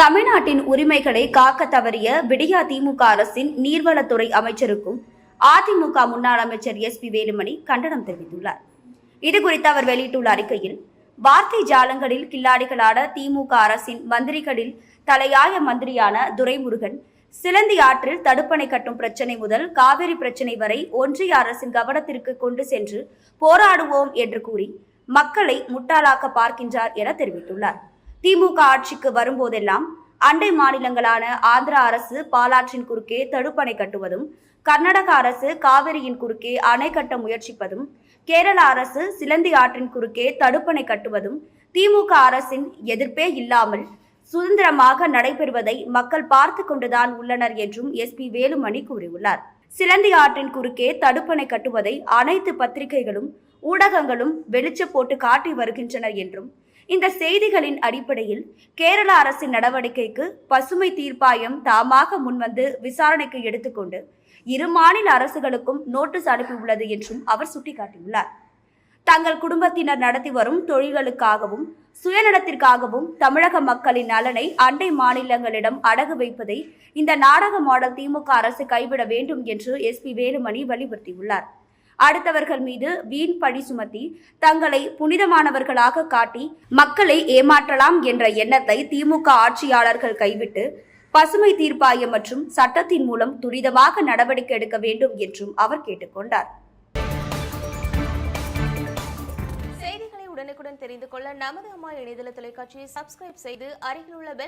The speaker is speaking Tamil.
தமிழ்நாட்டின் உரிமைகளை காக்க தவறிய விடியா திமுக அரசின் நீர்வளத்துறை அமைச்சருக்கும் அதிமுக முன்னாள் அமைச்சர் எஸ் பி வேலுமணி கண்டனம் தெரிவித்துள்ளார். இதுகுறித்து அவர் வெளியிட்டுள்ள அறிக்கையில் வார்த்தை ஜாலங்களில் கில்லாடிகளான திமுக அரசின் மந்திரிகளில் தலையாய மந்திரியான துரைமுருகன் சிலந்தி ஆற்றில் தடுப்பணை கட்டும் பிரச்சனை முதல் காவிரி பிரச்சனை வரை ஒன்றிய அரசின் கவனத்திற்கு கொண்டு சென்று போராடுவோம் என்று கூறி மக்களை முட்டாளாக்க பார்க்கின்றார் என தெரிவித்துள்ளார். திமுக ஆட்சிக்கு வரும்போதெல்லாம் அண்டை மாநிலங்களான ஆந்திரா அரசு பாலாற்றின் குறுக்கே தடுப்பணை கட்டுவதும் கர்நாடக அரசு காவிரியின் குறுக்கே அணை கட்ட முயற்சிப்பதும் கேரள அரசு சிலந்தி ஆற்றின் குறுக்கே தடுப்பணை கட்டுவதும் திமுக அரசின் எதிர்ப்பே இல்லாமல் சுதந்திரமாக நடைபெறுவதை மக்கள் பார்த்து கொண்டுதான் உள்ளனர் என்றும் எஸ் பி வேலுமணி கூறியுள்ளார். சிலந்தி ஆற்றின் குறுக்கே தடுப்பணை கட்டுவதை அனைத்து பத்திரிகைகளும் ஊடகங்களும் வெளிச்ச போட்டு காட்டி வருகின்றனர் என்றும் இந்த செய்திகளின் அடிப்படையில் கேரள அரசின் நடவடிக்கைக்கு பசுமை தீர்ப்பாயம் தாமாக முன்வந்து விசாரணைக்கு எடுத்துக்கொண்டு இரு மாநில அரசுகளுக்கும் நோட்டீஸ் அனுப்பியுள்ளது என்றும் அவர் சுட்டிக்காட்டியுள்ளார். தங்கள் குடும்பத்தினர் நடத்தி வரும் தொழில்களுக்காகவும் சுயநலத்திற்காகவும் தமிழக மக்களின் நலனை அண்டை மாநிலங்களிடம் அடகு வைப்பதை இந்த நாடக மாடல் திமுக அரசு கைவிட வேண்டும் என்று எஸ் பி வேலுமணி வலியுறுத்தியுள்ளார். அடுத்தவர்கள் மீது வீண் பழி சுமத்தி தங்களை புனிதமானவர்களாக காட்டி மக்களை ஏமாற்றலாம் என்ற எண்ணத்தை திமுக ஆட்சியாளர்கள் கைவிட்டு பசுமை தீர்ப்பாயம் மற்றும் சட்டத்தின் மூலம் துரிதமாக நடவடிக்கை எடுக்க வேண்டும் என்றும் அவர் கேட்டுக்கொண்டார். செய்திகளை உடனுக்குடன் தெரிந்து கொள்ள நமது அம்மா இணையதள தொலைக்காட்சியை சப்ஸ்கிரைப் செய்து அருகில் உள்ள பெல்